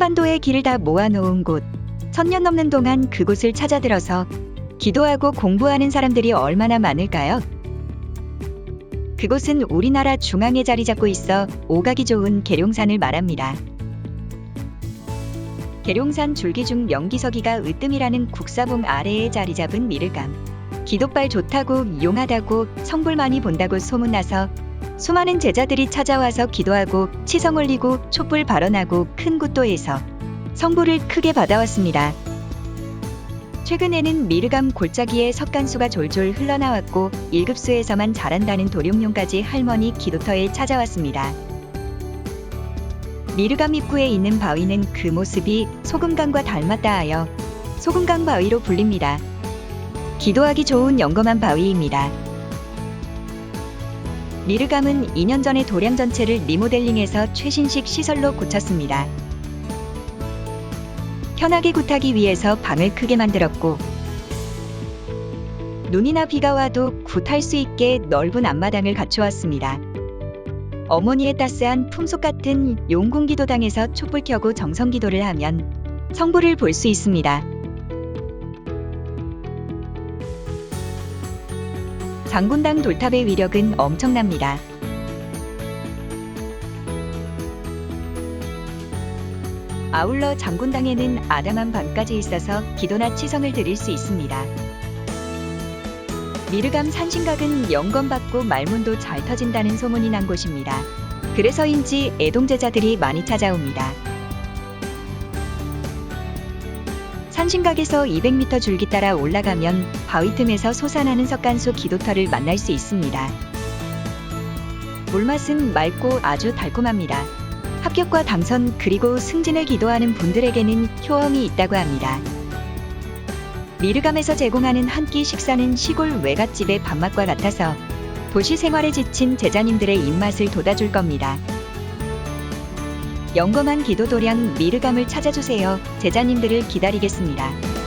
한반도의 길을 다 모아놓은 곳. 천년 넘는 동안 그곳을 찾아들어서 기도하고 공부하는 사람들이 얼마나 많을까요? 그곳은 우리나라 중앙에 자리 잡고 있어 오가기 좋은 계룡산을 말합니다. 계룡산 줄기 중 명기서기가 으뜸이라는 국사봉 아래에 자리 잡은 미르감. 기도빨 좋다고 용하다고 성불 많이 본다고 소문나서 수많은 제자들이 찾아와서 기도하고 치성 올리고 촛불 발언하고 큰 굿도에서 성불을 크게 받아왔습니다. 최근에는 미르감 골짜기에 석간수가 졸졸 흘러나왔고 1급수에서만 자란다는 도룡뇽까지 할머니 기도터에 찾아왔습니다. 미르감 입구에 있는 바위는 그 모습이 소금강과 닮았다 하여 소금강 바위로 불립니다. 기도하기 좋은 영검한 바위입니다. 미르감은 2년 전에 도량 전체를 리모델링해서 최신식 시설로 고쳤습니다. 편하게 굿하기 위해서 방을 크게 만들었고 눈이나 비가 와도 굿할 수 있게 넓은 앞마당을 갖추었습니다. 어머니의 따스한 품속 같은 용궁기도당에서 촛불 켜고 정성기도를 하면 성불을 볼수 있습니다. 장군당 돌탑의 위력은 엄청납니다. 아울러 장군당에는 아담한 방까지 있어서 기도나 치성을 드릴 수 있습니다. 미르감 산신각은 영검받고 말문도 잘 터진다는 소문이 난 곳입니다. 그래서인지 애동제자들이 많이 찾아옵니다. 산신각에서 200m 줄기 따라 올라가면 바위 틈에서 솟아나는 석간수 기도터를 만날 수 있습니다. 물맛은 맑고 아주 달콤합니다. 합격과 당선 그리고 승진을 기도하는 분들에게는 효험이 있다고 합니다. 미르감에서 제공하는 한 끼 식사는 시골 외갓집의 밥맛과 같아서 도시 생활에 지친 제자님들의 입맛을 돋아줄 겁니다. 영검한 기도도량 미르감을 찾아주세요. 제자님들을 기다리겠습니다.